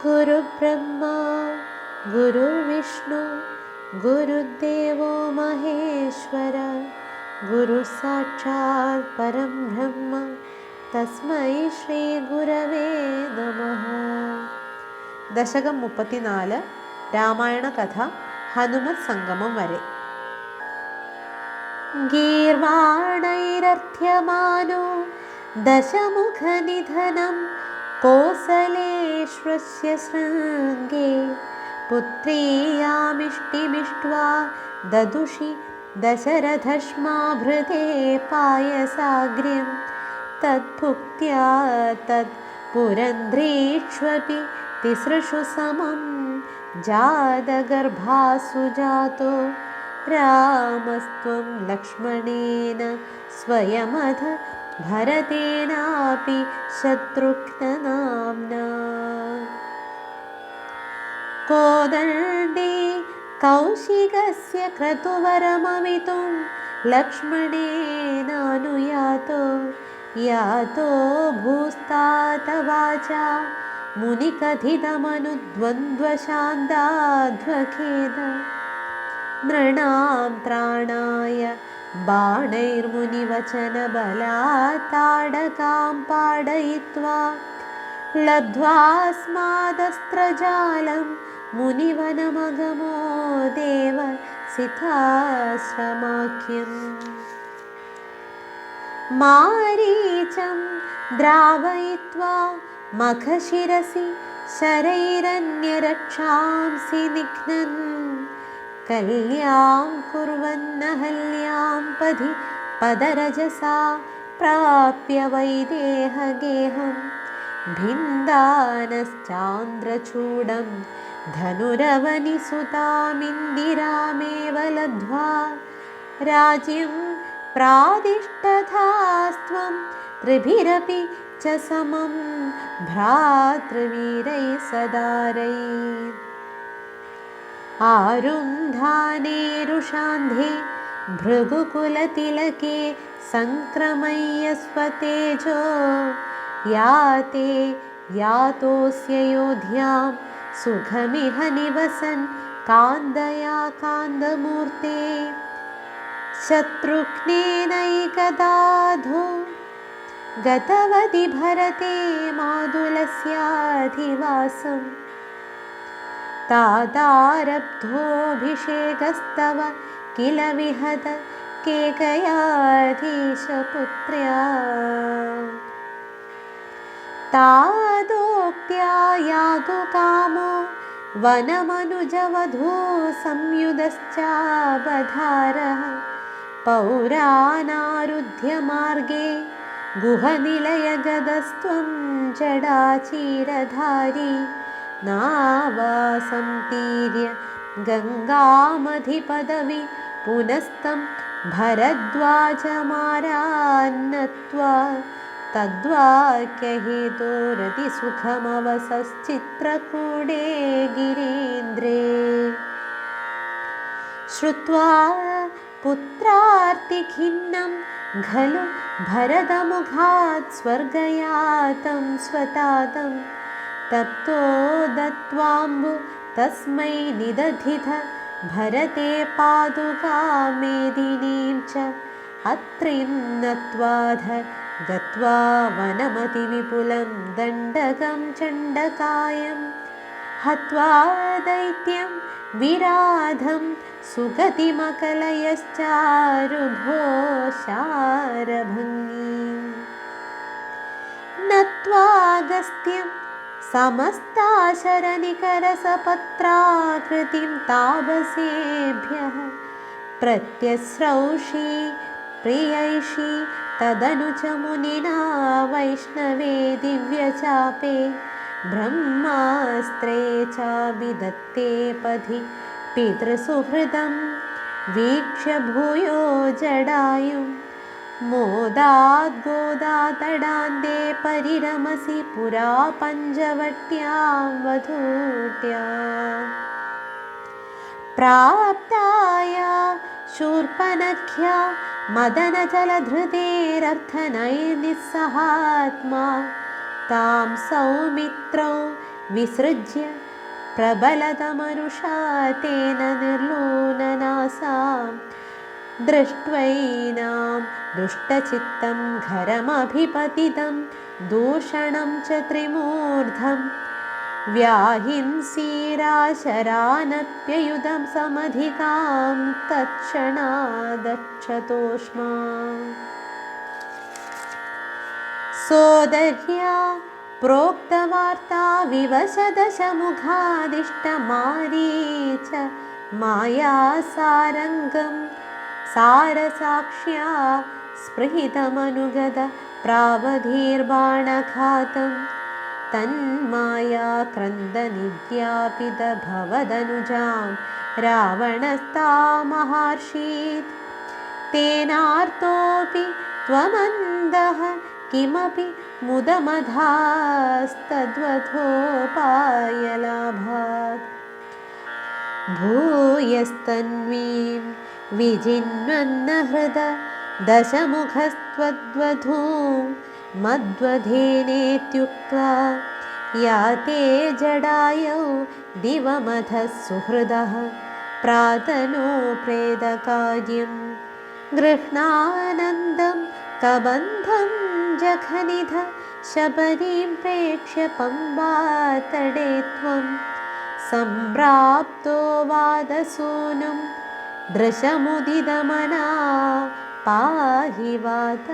गुरुब्रह्मा गुरुर्विष्णु गुरुदेवो महेश्वर गुरुसाक्षात् परं ब्रह्म तस्मै श्रीगुरवे दशकं रामायणकथा हनुमत् सङ्गमं वरे गीर्वाणैरर्थ्यमानो दशमुखनिधनं कोसलेश्वस्य शृङ्गे पुत्रीयामिष्टिमिष्ट्वा ददुषि दशरथश्माभृते पायसाग्र्यं। तद्भुक्त्या तत् पुरन्ध्रीष्वपि तिसृषु समं जातगर्भासु जातो। रामस्त्वं लक्ष्मणेन स्वयमध भरतेनापि शत्रुघ्ननाम्ना। कोदण्डे कौशिकस्य क्रतुवरममितुं लक्ष्मणेनानुयातो यातो भूस्तातवाचा मुनिकथितमनुद्वन्द्वशान्ताध्वखेद नृणां त्राणाय बाणैर्मुनिवचनबलात्ताडकां पाडयित्वा लब्ध्वास्मादस्त्रजालं मुनिवनमगमो देव सिताश्रमाख्यम् मारीचं द्रावयित्वा मखशिरसि शरैरन्यरक्षांसि निघ्नन् कल्यां कुर्वन्नहल्यां पदि पदरजसा प्राप्य वैदेहगेहं भिन्दानश्चान्द्रचूडं धनुरवनिसुतामिन्दिरामेव लब्ध्वा राज्यं प्रादिष्टथास्त्वं त्रिभिरपि च समं भ्रातृवीरैः सदारैः आरुन्धानेरुषान्धे भृगुकुलतिलके सङ्क्रमय्यस्वतेजो याते यातोऽस्ययोध्यां सुखमिह निवसन् कान्दया कान्दमूर्ते शत्रुघ्नेनैकदाधो गतवति भरते मादुलस्याधिवासम् तादारब्धोऽभिषेकस्तव किल विहद केकयाधीशपुत्र्या तादोक्त्या यातु कामो वनमनुजवधू संयुधश्चाबधारः पौरानारुध्यमार्गे गुहनिलयगदस्त्वं जडाचीरधारी नावासंतीर्य गङ्गामधिपदवि पुनस्तं भरद्वाजमारान्नत्वा तद्वाक्यहेतोरतिसुखमवसश्चित्रकूडे गिरीन्द्रे। श्रुत्वा पुत्रार्तिखिन्नं खलु भरदमुखात् स्वर्गयातं स्वतातं तप्तो दत्त्वाम्बु तस्मै निदधिथ भरते पादुकामेदिनीं च अत्रिं नत्वाध गत्वा वनमतिविपुलं दण्डकं चण्डकायं। हत्वा दैत्यं विराधं सुगतिमकलयश्चारुभो शारभङ्गी नत्वागस्त्यं समस्ताशरनिकरसपत्राकृतिं तापसेभ्यः प्रत्यस्रौषि प्रियैषि तदनु च मुनिना वैष्णवे दिव्यचापे ब्रह्मास्त्रे चाभिदत्ते पथि पितृसुहृदं वीक्ष्य भूयो जडायुं मोदाद्गोदातडान्ते परिरमसि पुरा पञ्चवट्यां वधूट्या प्राप्ताया शूर्पनख्या मदनजलधृतेरर्थनैर्निस्सहात्मा तां सौमित्रौ विसृज्य प्रबलतमनुषा तेन निर्लोलनासां दृष्ट्वैनां दुष्टचित्तं घरमभिपतितं दूषणं च त्रिमूर्धं। व्याहिंसीराशरानप्ययुधं समधिकां तत्क्षणादक्षतोष्मा सोदर्या प्रोक्तवार्ता विवशदशमुखादिष्टमारी च मायासारङ्गं सारसाक्ष्या स्पृहितमनुगत प्रावधीर्बाणघातं। तन्मायाक्रन्दनिद्यापितभवदनुजां रावणस्तामहार्षीत् तेनार्तोऽपि त्वमन्दः किमपि मुदमधास्तद्वथोपायलाभात् भूयस्तन्वीं विजिन्वन्नहृद दशमुखस्त्वद्वधूं मद्वधेनेत्युक्त्वा या ते जडायौ दिवमधः सुहृदः प्रातनो प्रेदकार्यं गृह्णानन्दं कबन्धं जघनिध शबरीं प्रेक्ष्य पम्बातडे त्वं सम्प्राप्तो वादसूनुं दृशमुदिदमना पाहि वातालयेश